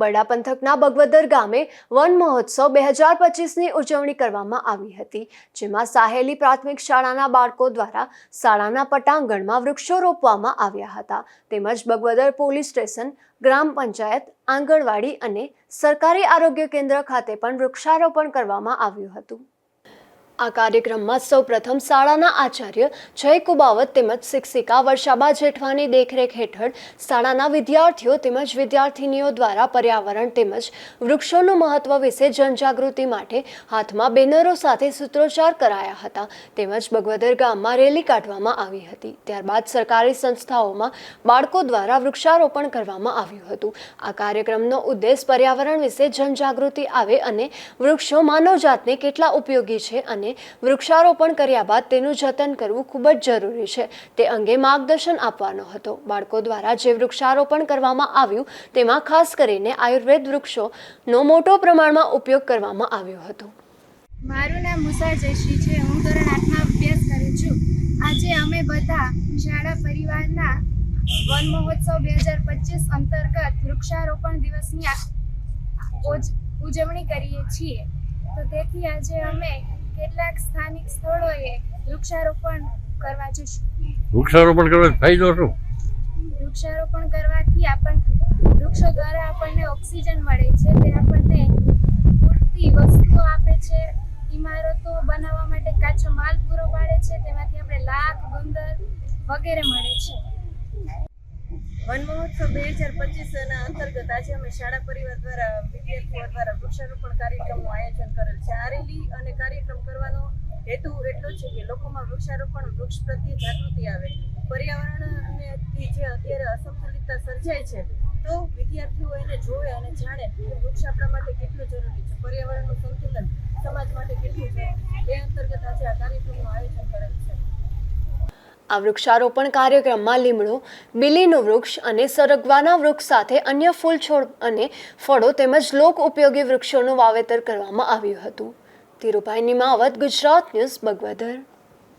બડા પંથકના બગવદર ગામે વન મહોત્સવ બે હજાર પચીસની ઉજવણી કરવામાં આવી હતી, જેમાં સાહેલી પ્રાથમિક શાળાના બાળકો દ્વારા શાળાના પટાંગણમાં વૃક્ષો રોપવામાં આવ્યા હતા. તેમજ બગવદર પોલીસ સ્ટેશન, ગ્રામ પંચાયત, આંગણવાડી અને સરકારી આરોગ્ય કેન્દ્ર ખાતે પણ વૃક્ષારોપણ કરવામાં આવ્યું હતું. આ કાર્યક્રમમાં સૌપ્રથમ શાળાના આચાર્ય જય કુબાવત તેમજ શિક્ષિકા વર્ષાબા જેઠવાની દેખરેખ હેઠળ શાળાના વિદ્યાર્થીઓ તેમજ વિદ્યાર્થિનીઓ દ્વારા પર્યાવરણ તેમજ વૃક્ષોનું મહત્વ વિશે જનજાગૃતિ માટે હાથમાં બેનરો સાથે સૂત્રોચ્ચાર કરાયા હતા તેમજ બગવદર ગામમાં રેલી કાઢવામાં આવી હતી. ત્યારબાદ સરકારી સંસ્થાઓમાં બાળકો દ્વારા વૃક્ષારોપણ કરવામાં આવ્યું હતું. આ કાર્યક્રમનો ઉદ્દેશ પર્યાવરણ વિશે જનજાગૃતિ આવે અને વૃક્ષો માનવજાતને કેટલા ઉપયોગી છે અને વૃક્ષારોપણ કર્યા બાદ તેનું જતન કરવું ખૂબ જ જરૂરી છે. તે અંગે માર્ગદર્શન આપવાનો હતો. બાળકો દ્વારા જે વૃક્ષારોપણ કરવામાં આવ્યું, તેમાં ખાસ કરીને આયુર્વેદ વૃક્ષોનો મોટો પ્રમાણમાં ઉપયોગ કરવામાં આવ્યો હતો. મારું નામ મુસા જયશ્રી છે. હું ધોરણ આઠમાં અભ્યાસ કરું છું. આજે અમે બધા શાળા પરિવારના વન મહોત્સવ બે હજાર પચીસ અંતર્ગત વૃક્ષારોપણ દિવસની ઉજ- ઉજવણી કરીએ છીએ. તો તેથી આજે અમે સ્થળોએ વૃક્ષારોપણ કરવા જઈશું. વૃક્ષારોપણ કરવાથી ફાયદો શું? વૃક્ષારોપણ કરવાથી આપણને વૃક્ષો દ્વારા આપણને ઓક્સિજન મળે છે તે આપણને પૂરતી વસ્તુઓ આપે છે ઇમારતો બનાવવા માટે કાચો માલ પૂરો પાડે છે તેમાંથી આપણે લાખ ગુંદર વગેરે મળે છે. વન મહોત્સવ બે હજાર પચીસના અંતર્ગત આજે અમે શાળા પરિવાર દ્વારા વિદ્યાર્થીઓ દ્વારા વૃક્ષારોપણ કાર્યક્રમનું આયોજન કરેલ છે. આ રેલી અને કાર્યક્રમ કરવાનો હેતુ એટલો છે કે લોકોમાં વૃક્ષારોપણ, વૃક્ષ પ્રત્યે જાગૃતિ આવે. પર્યાવરણથી જે અત્યારે અસંતુલિતતા સર્જાય છે, તો વિદ્યાર્થીઓ એને જોવે અને જાણે કે વૃક્ષ આપણા માટે કેટલું જરૂરી છે. પર્યાવરણનું સંતુલન સમાજ માટે કેટલું જરૂરી એ અંતર્ગત આજે આ કાર્યક્રમનું આયોજન કરેલ છે આ વૃક્ષારોપણ કાર્યક્રમમાં લીમડો, બિલીનું વૃક્ષ અને સરગવાના વૃક્ષ સાથે અન્ય ફૂલ છોડ અને ફળો તેમજ લોક ઉપયોગી વૃક્ષોનું વાવેતર કરવામાં આવ્યું હતું. ધીરુભાઈ નિમાવત, ગુજરાત ન્યૂઝ, બગવદર.